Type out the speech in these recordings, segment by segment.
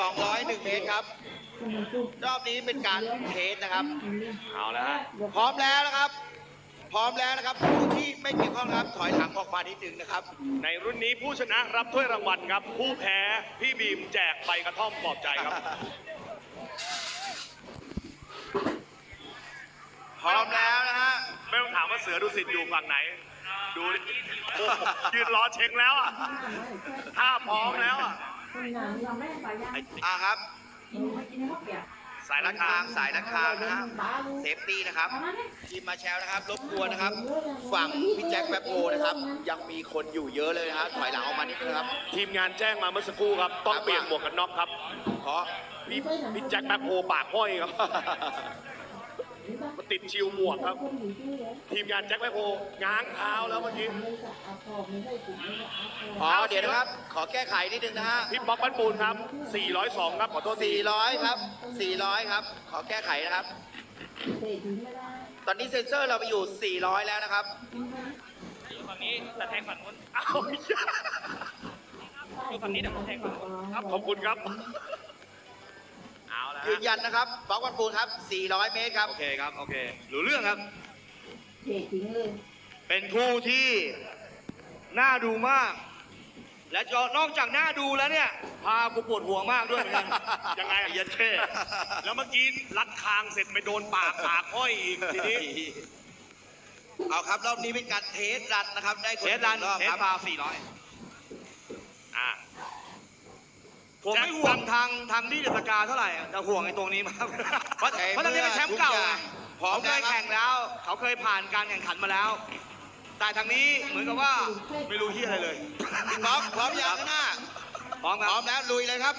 201 เมตรครับ รอบนี้เป็นการเทสนะครับ เอาแล้วฮะพร้อมแล้วนะครับ พร้อมแล้วนะครับ ผู้ที่ไม่เกี่ยวข้องนะครับ ถอยหลังออกมานิดนึงนะครับ ในรุ่นนี้ผู้ชนะรับถ้วยรางวัลครับ ผู้แพ้พี่บีมแจกใบกระท่อมปลอบใจครับ พร้อมแล้วนะฮะ ไม่ต้องถามว่าเสือดุสิตอยู่ฝั่งไหน ดูดิโอ้โหยืนรอเช็คแล้วอะถ้าพร้อมแล้วอะ อ่าครับ สายนัรากคาทางสายนักทางนะฮะเซฟตี้นะครับทีมมาแชลนะครับรบกวนนะครับ ฝั่งพี่แจ็คแป๊บโอนะครับ ยังมีคนอยู่เยอะเลยนะครับถอยหลังออกมานิดนึงนะครับ ทีมงานแจ้งมาเมื่อสักครู่ครับ ต้องครับเปลี่ยนหมวกกันน็อกครับ เพราะพี่พี่แจ็คแบ็คโฮปากห้อยครับ มาติดชิวหมวกครับ ทีมงานแจ็คแบ็คโฮง้างเท้าแล้วเมื่อกี้อ๋อเดี๋ยวนะครับ ขอแก้ไขนิดนึงนะฮะพี่ป๊อกบ้านปูนครับ 402 ครับขอโทษที400 ครับ 400 ครับ ขอแก้ไขนะครับ ตอนนี้เซ็นเซอร์เราไปอยู่ 400 แล้วนะครับฝั่งนี้แต่แทงฝั่งนู้นอ้าวไม่ใช่คือฝั่งนี้แต่ผมแทงฝั่งนู้นครับขอบคุณครับ เอาละยืนยันนะครับบล็อกวันปูนครับ 400 เมตรครับ โอเคครับ โอเครู้เรื่องครับเททิ้งเลยเป็นคู่ที่น่าดูมาก และจอนอกจากน่าดูแล้วเนี่ยพากูปวดหัวมากด้วยเหมือนกันยังไงอะ เยันเช่แล้วเมื่อกี้รัดคางเสร็จไปโดนปากปากห้อยอีกทีนี้เอาครับ รอบนี้เป็นการเทสรันนะครับ ได้คเทสดันรอบเทคสรับ ฟาว400 อะ ผมไม่ห่วงทางทางที่เดสกาเท่าไหร่อะแต่ห่วงไอ้ตรงนี้มากเพราะเพราะตอนนี้เป็นแชมป์เก่าไงพร้อมเขาเคแล้วครับยแข่งแล้ว เขาเคยผ่านการแข่งขันมาแล้ว แต่ทางนี้เหมือนกับว่าไม่รู้ที่อะไรเลยพี่ป๊อกพร้อมยังหน้าพร้อมคพร้อรัมบแล้วลุยเลยครับ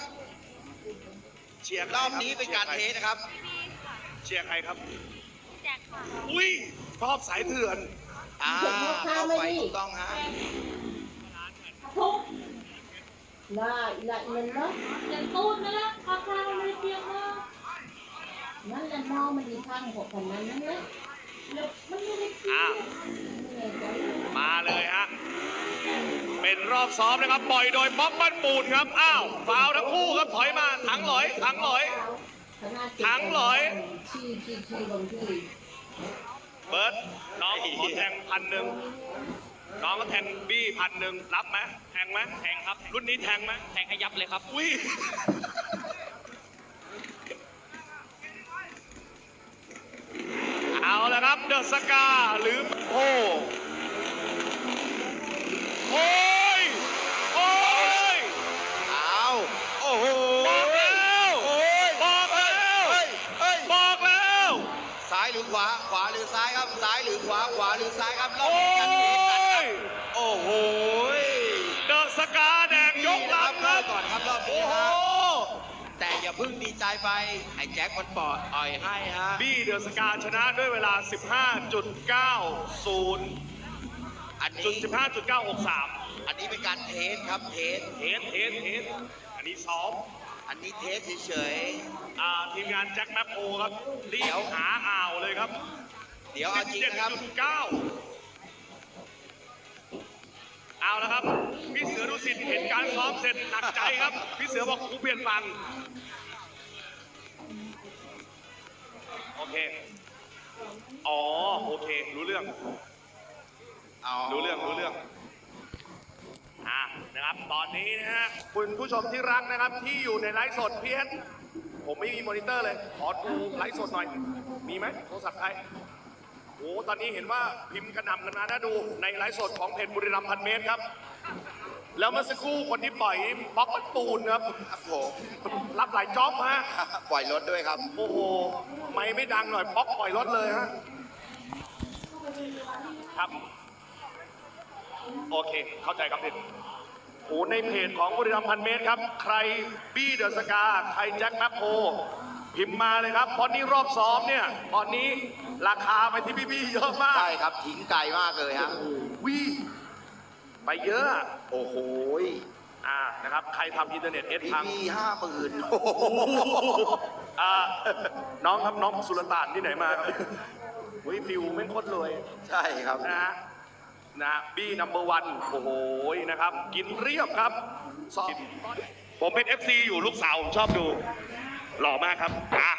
เชียร์ใครอบคนี้เป็นการเทสนะครับ เชียร์ใครครับ แจกค่ะ อุ้ยชอบสายเถื่อน อ่าเข้าไปถูกต้องฮะ ทุก น่าอีละเงินเนาะเดี๋ยวตูดนะละข้าวข้าวไม่เตรียมมานั่นแหละมองมันดีทางหกคนนั้นนั่นแหละแล้วมันไม่ได้กินอะไม่แน่ใจมาเลยฮะ เป็นรอบซ้อมนะครับ ปล่อยโดยป๊อกบ้านปูนครับ อ้าวฟาวล์ทั้งคู่ครับถอยมาถังหลอยถังหลอยขนาดเก็บทั้งร้อยชี้ชี้ชี้บางทีเบิร์ดน้องขอแทงพันหนึ่ง น้องก็แทงบี้พันหนึ่งรับไหมแทงไหมแทงครับ รุ่นนี้แทงไหมแทงให้ยับเลยครับ อุ้ย เอาละครับเดอะสกาหรือโอ้โอ้ย โอ้ย เอาโอ้โหบอกแล้วโอ้ยบอกแล้ว เฮ้ยเฮ้ยบอกแล้ว ซ้ายหรือขวา ขวาหรือซ้ายครับ ซ้ายหรือขวา ขวาหรือซ้ายครับรอบโอ้นี้การเทสรันครับย โอ้โหเดอะสกาแดงยกลำครับก่อนครับรอบโอ้นี้โห ฮะแต่อย่าเพิ่งดีใจไปไอ้แจ็คมันปอดอ่อยให้ฮะบี้เดอะสกาชนะด้วยเวลา 15.90 อันจุนี้ด15.963 อันนี้เป็นการเทสครับเทสเทสเทสเทสอันนี้ซ้อมอันนี้เทสเฉย อ่าทีมงานแจ็คแมปโอครับรีเดี๋บยวหาอ่าวเลยครับ ๆ เดี๋ยวเอาจริงนะครับ 17.9 เอาละครับพี่เสือดุสิตเห็นการซ้อมเสร็จหนักใจครับพี่เสือบอกกูเปลี่ยนฟังโอเค อ๋อโอเค รู้เรื่องรู้เรื่องรู้เรื่องอะนะครับ ตอนนี้นะฮะคุณผู้ชมที่รักนะครับ ที่อยู่ในไลฟ์สดพีเอสผมไม่มีมอนิเตอร์เลย ขอดูไลฟ์สดหน่อย มีไหมโทรศัพท์ใคร โอ้ตอนนี้เห็นว่าพิมพ์กระหน่ำกันมานะดูในไลฟ์สดของเพจบุรีรัมย์พันเมตรครับ แล้วเมื่อสักครู่คนที่ปล่อยป๊อกมันปูนครับ ครับผมรับหลายจ็อบฮะ ปล่อยรถด้วยครับ โอ้โห ไม่ไม่ดังหน่อยป๊อกปล่อยรถเลยฮะ ครับ โอเค เข้าใจครับพี่โอ้ในเพจของบุรีรัมย์พันเมตรครับ ใครบี้เดอะสกา ใครแจ็คแมปโพ พิมพ์มาเลยครับตอนนี้รอบซ้อมเนี่ยตอนนี้ราคาไปที่พี่บี้เยอะมาก ใช่ครับทิ้งไกลมากเลยฮะวิไปเยอะ โอ้โหอ่านะครับ ใครทำอินเทอร์เน็ตเอสพี่พังพี่ห้าหมื่นอ่าน้องครับน้องสุลต่านที่ไหนมาครับวิฟิวไม่งโคตรรวยใช่ครับ นะฮะนะบี้นัมเบอร์วันโอ้โหนะครับ กินเรียบครับสอบผมเป็น FC อยู่ลูกสาว ผมชอบดู หล่อมากครับอะ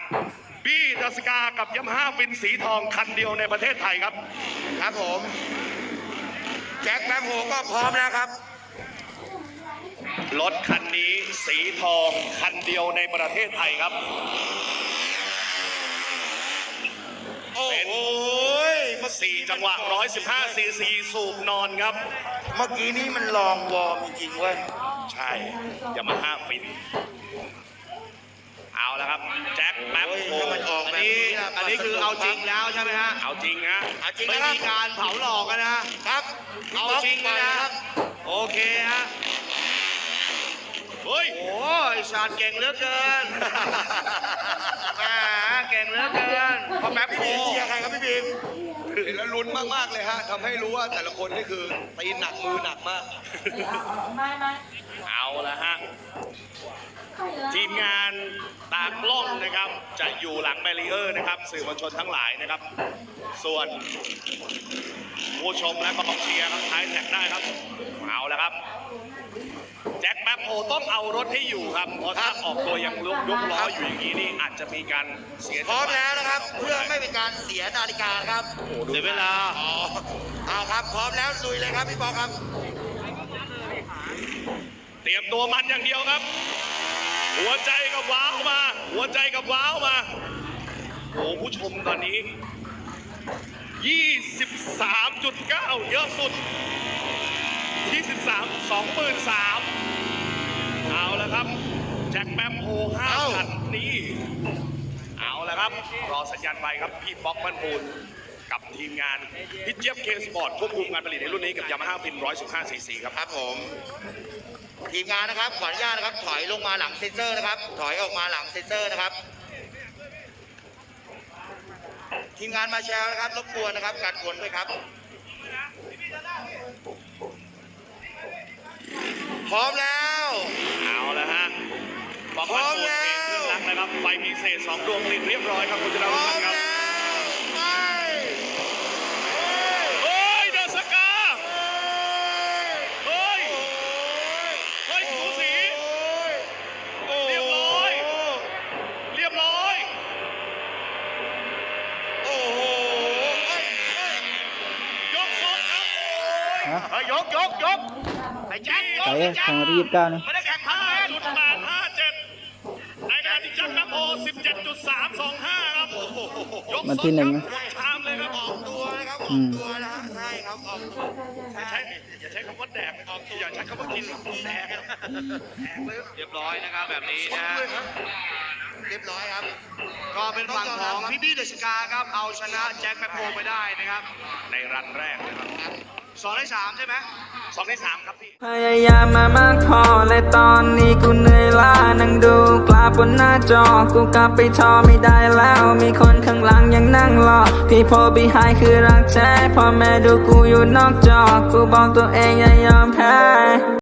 บี้ดัสกากับยามาฮ่าฟินสีทองคันเดียวในประเทศไทยครับ ครับผม แจ็คแมคโฮก็พร้อมแล้วครับ รถคันนี้สีทองคันเดียวในประเทศไทยครับ โอ้เป็นโหสี่จังหวะ 115ซีซีสูบนอนครับ เมื่อกี้นี้มันลองวอร์มจริงๆเว้ย ใช่ยามาฮ่าฟิน เอาแล้วครับแจ็คแป๊บโอ้ยโอ้ถ้ามันออกอันแบบนี้นี้ะอันนี้คือเอาจริงแล้วใช่ไหมฮะเอาจริงฮะเอาจริงไม่นะครับ มีการเผาหลอกกันนะครับเอาจริงเลยนะโอเคฮะเฮ้ยโอ้ยชาญเก่งเหลือเกินแหมเก่งเหลือเกินพอแป๊บพี่โอ้บีมเชียร์ใครครับพี่บีมเห็นแล้วลุ้นมากๆเลยฮะทำให้รู้ว่าแต่ละคนนี่คือตีหนักมือหนักมาก ไม่ไม่เอาละฮะ ทีมงานตากล้องนะครับ จะอยู่หลังแบรีเออร์นะครับ สื่อมวลชนทั้งหลายนะครับ ส่วนผู้ชมและกองเชียร์ครับท้ายแท็กได้ครับเอาละครับ แจ็คแป๊บโฮต้องเอารถให้อยู่ครับเพราะถ้าออกตัวยังลุกยกล้ออยู่อย่างนี้นี่อาจจะมีการเสียพร้อมแล้วนะครับเพื่อไม่เป็นการเสียนาฬิกาครับเสียเวลาอ๋อเอาครับพร้อมแล้วลุยเลยครับพี่ปอครับ เตรียมตัวมันอย่างเดียวครับ หัวใจกับว้าวมา หัวใจกับว้าวมาโอ้ผู้ชมตอนนี้ 23.9 เยอะสุด 23 23,000เอาละครับ แจ็คแป๊บโฮห้าเอ้าคันนี่เอาละครับ รอสัญญาณไปครับ พี่ป๊อกบ้านปูนกับทีมงานพี่เจี๊ยบเคสปอร์ตควบคุมการผลิตในรุ่นนี้กับยามาฮ่าฟิน115ซีซีครับครับผม ทีมงานนะครับขออนุญาตนะครับ ถอยลงมาหลังเซนเซอร์นะครับ ถอยออกมาหลังเซนเซอร์นะครับ ทีมงานมาแชร์นะครับรบกวนนะครับกัดขนด้วยครับ พร้อมแล้ว เอาละฮะบอกพร้ว่าอมโหมดแล้วเปลี่ยนเครื่องรักนะครับไฟพิเศษ2ดวงติดเรียบร้อยครับคุณพจราร้อวุมฒิครับ แล้วไป เฮ้ย เดอะสกา เฮ้ย เฮ้ยสูสี เรียบร้อย เรียบร้อย โอ้โห ยกสดครับ ฮะเฮ้ยยกยกยกไอ้แจ็คยกไปไอ้แจ็คทางวันที่ยี่สิบเก้านะไม่ได้แข่งห้าจุดแปดห้าเจ็ดในขณะที่แจ็คแป๊บโฮสิบเจ็ดจุดสามสองห้าครับยกวันที่หนึ่งนะชามเลยครับออกตัวนะครับออือกมตัวนะฮะใช่ครับออกตัวอย่าใช้อย่าใช้คำว่าแดกออกตัวอย่าใช้คำว่ากินแดกแดกเลยเรียบร้อยนะครับแบบนี้นะฮะเรียบร้อยครับ ก็เป็นฝั่งของพี่บี้เดอะสกาครับเอาชนะแจ็คแมคโฮไปได้นะครับ ในรันแรกนะครับ สองในสามใช่ไหมสองในสามครับพี่ พยายามมามากพอและตอนนี้กูเหนื่อยล้านั่งดูกลาบนหน้าจอ กูกลับไปชอไม่ได้แล้ว มีคนข้างหลังยังนั่งรอพี่พอบีไฮคือรักแท้พ่อแม่ดูกูอยู่นอกจอ กูบอกตัวเองอย่ายอมแพ้